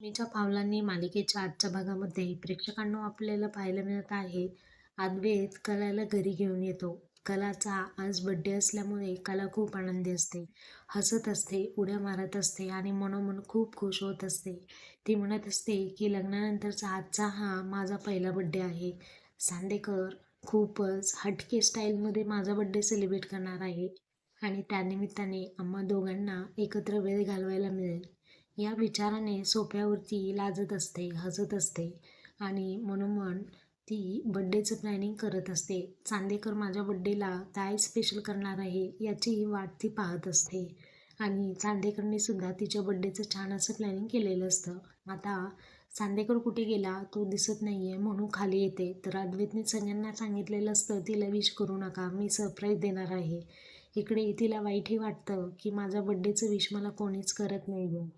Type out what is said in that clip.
मीच्या पावलांनी मालिकेच्या आजच्या भागामध्ये प्रेक्षकांना आपल्याला पाहायला मिळत आहे अद्वैत कलाला घरी घेऊन येतो. कलाचा आज बड्डे असल्यामुळे कला खूप आनंदी असते. हसत असते उड्या मारत असते आणि मनोमन खूप खुश होत असते. ती म्हणत असते की लग्नानंतरचा आजचा हा माझा पहिला बड्डे आहे. सांदेकर खूपच हटके स्टाईलमध्ये माझा बड्डे सेलिब्रेट करणार आहे. आणि त्यानिमित्ताने आम्हा दोघांना एकत्र वेळ घालवायला मिळेल. या विचाराने सोफ्यावरती लाजत असते हसत असते आणि मनोमन ती बड्डेचं प्लॅनिंग करत असते. चांदेकर माझ्या बड्डेला काय स्पेशल करणार आहे याची वाट ती पाहत असते. आणि चांदेकरने सुद्धा तिच्या बड्डेचं छान असं प्लॅनिंग केलेलं असतं. आता चांदेकर कुठे गेला तो दिसत नाही आहे म्हणून खाली येते. तर अद्वैतने सगळ्यांना सांगितलेलं असतं तिला विश करू नका मी सरप्राईज देणार आहे. इकडे तिला वाईटही वाटतं की माझ्या बड्डेचं विश मला कोणीच करत नाही आहे